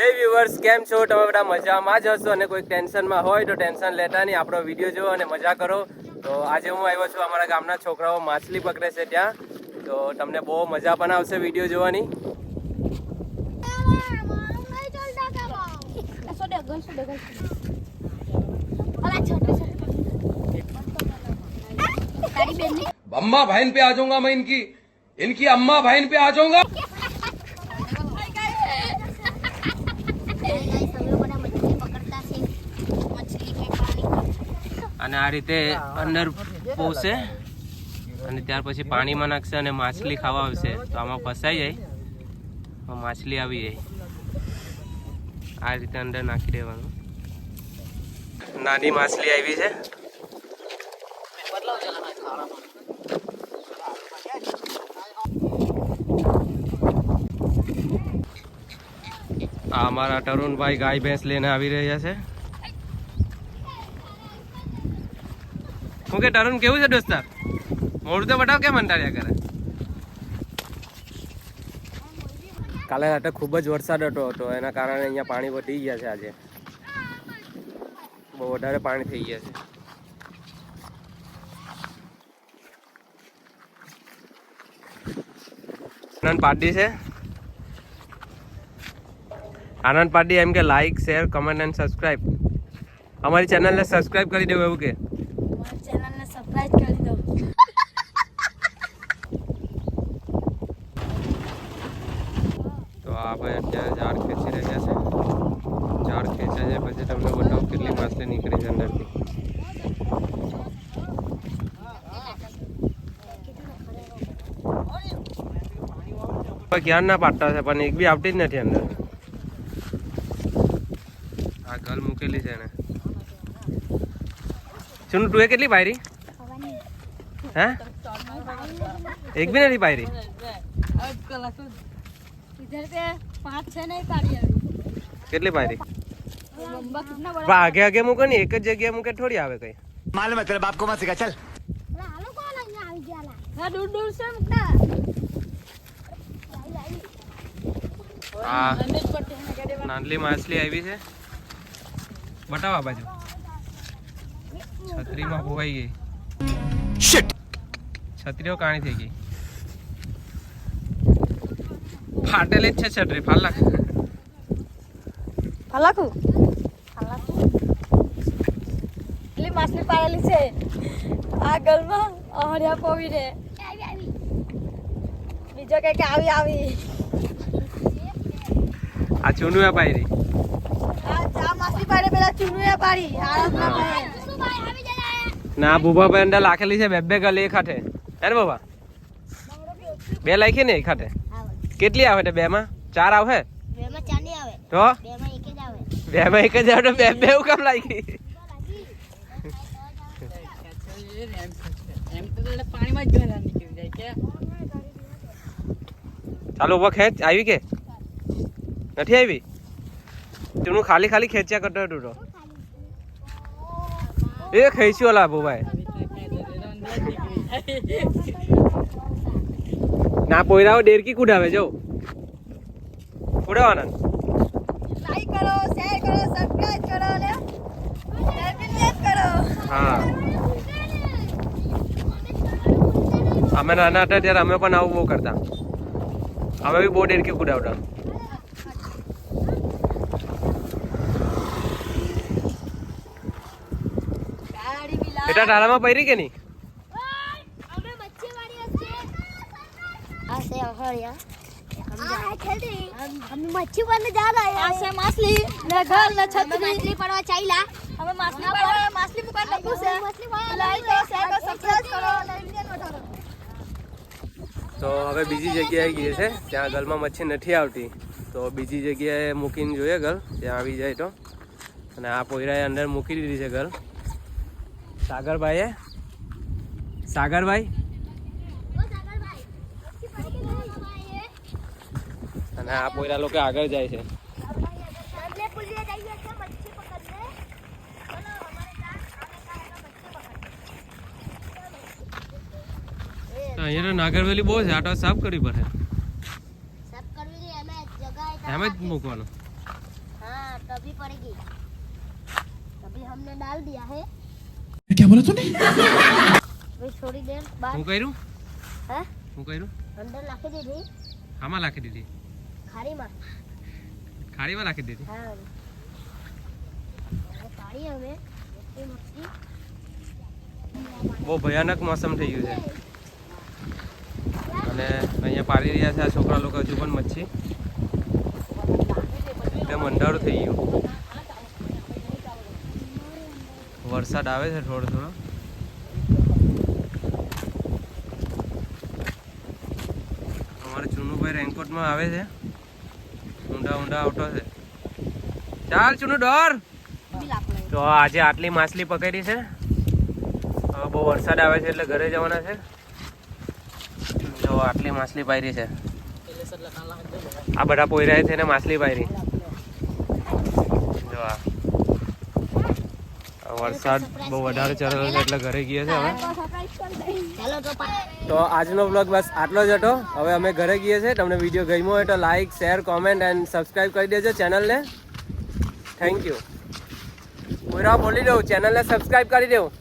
હે વ્યુઅર્સ કેમ છો તમે બધા મજામાં જ હશો અને કોઈ ટેન્શનમાં હોય તો ટેન્શન લેતા નહીં આપણો વિડીયો જુઓ અને મજા કરો તો આજે હું આવ્યો છું અમારા ગામના છોકરાઓ માછલી પકડે છે ત્યાં તો તમને બહુ મજા પણ આવશે વિડીયો જોવાની अम्मा बहन पे आ जाऊंगा मैं इनकी इनकी अम्मा बहन पे आ जाऊंगा અને આ રીતે અંદર પોસે અને ત્યાર પછી પાણીમાં નાખશે અને માછલી ખાવા આવશે. તો આમાં ફસાઈ જાય. માછલી આવી જાય. આ રીતે અંદર નાખી દેવાનું. નાની માછલી આવી છે. આ અમારા તરુણભાઈ ગાય ભેંસ લઈને આવી રહ્યા છે. હું કે તરુણ કેવું છે દોસ્તાર મોડું તો બતાવ કેમ અંટાડ્યા કરે? કાલે રાતે ખૂબ જ વરસાદ હતો હતો એના કારણે અહીંયા પાણી વધી ગયા છે આજે. બહુ વધારે પાણી થઈ ગયા છે. આનંદ પાડી છે? આનંદ પાર્ટી એમ કે like share comment and subscribe અમારી ચેનલને સબસ્ક્રાઈબ કરી દેવું એવું કે ચેનલને સબસ્ક્રાઇબ કરી દો તો આ અત્યારે ઝાડ ખેંચી રહ્યા છે. ઝાડ ખેંચે છે પછી તમને બતાવું કેટલી માછલી નીકળી છે અંદરથી. ક્યાં ના પાડતા છે? પણ એક બી આવતી જ નથી અંદર. આ ગલ મૂકેલી છે ને શું તું કેટલી પાયરી? હે? એક બી નથી પાયરી? કેટલી પારી આગે આગે મૂકે ને એક જ જગ્યાએ મૂકે થોડી આવે કઈ. માલુમ હે તેરે બાપ કો મત નાનલી માછલી આવી છે. બટાવા બાજુ. છત્રીમાં ભોવાઈ ગઈ. છત્રીઓ કાણી થઈ ગઈ. ફાટેલી જ છે છત્રી ફાલા ફલાકુ ફલાકુ એટલી માછલી પાડેલી છે આ ગલમાં અહર્યા પોવી રે બીજો કઈ કે આવી આવી આ ચૂંડું પાયરી આ ચા માછલી પાડે પેલા ચૂનુએ પાડી આરામ ના ના ભૂભા ભાઈ અંદર લાખેલી છે બે બે ગલ હાથે હે ને બાબા બે લાખી ને એક હાથે કેટલી આવે તે બે માં ચાર આવે આવે. તો? બેમાં એક જ આવે. બે માં એક જ આવે તો બે બે કેમ લાગી? ચાલો ઊભા ખેંચ. આવી કે? નથી આવી? તું ખાલી ખાલી ખેંચ્યા કરતો હતું તો એ ખેંચ્યું ઓલા ભાઈ ના પોયરાઓ ડેરકી કુડાવે જો કુડાવાના લાઈક કરો શેર કરો સબસ્ક્રાઇબ કરો ને કરો. હા. અમે નાના હતા ત્યારે અમે પણ આવું બહુ કરતા. અમે બી બહુ ડેરકી કુડાવતા બેટા ટાળામાં પહેરી કે નહીં અમે મચ્છી વાળી હશે આ સે અહરિયા આ ખેલતી અમે મચ્છી વાળને તો હવે બીજી જગ્યાએ ગઈએ છે. ત્યાં ગલમાં મચ્છી નથી આવતી. તો બીજી જગ્યાએ મૂકીને જોઈએ ગલ. ત્યાં આવી જાય તો. અને આ પોયરાએ અંદર મૂકી દીધી છે ગલ. સાગરભાઈએ? સાગરભાઈ? અને આ પોયરા લોકો આગળ જાય છે हमने पुलिया जाइए क्या मच्छी पकड़ने चलो हमारे साथ તો અહીંયા તો નાગરવેલી બહુ છે આટો સાફ કરવી પડે सब करवी रे हमें जगह है એમ જ મૂકવાનું तभी पड़ेगी तभी हमने डाल दिया है क्या बोला तूने भाई थोड़ी देर बाद હું કર્યું है હું કર્યું अंदर लाके दी थी આમાં નાખી દીધી ખારીમાં. ખારીમાં રાખી દીધી? હા. પાડી હવે બહુ ભયાનક મોસમ થઈ ગયું છે. અને અહીંયા પાડી રહ્યા છે આ છોકરા લોકો હજુ પણ મચ્છી. એકદમ અંધારું થઈ ગયું. વરસાદ આવે છે થોડો થોડો. અમારા ચુનુભાઈ રેનકોટમાં આવે છે. ઊંડા ઊંડા આવતો છે. ચાલ ચુનુ ડોર. તો આજે આટલી માછલી પકડી છે. હવે બહુ વરસાદ આવે છે એટલે ઘરે જવાના છે. જો આટલી માછલી પાયરી છે. આ બધા પોયરાય છે ને માછલી પાયરી જો આ આ વરસાદ બહુ વધારે ચડેલો છે એટલે ઘરે ગયા છે હવે. તો આજનો બ્લોગ બસ આટલો જ હતો. હવે અમે ઘરે ગઈએ છીએ. તમને વીડિયો ગમ્યો હોય તો like share comment and subscribe કરી દેજો ચેનલને થેન્ક યુ મોરા બોલી દઉં. ચેનલને સબસ્ક્રાઈબ કરી દેવું.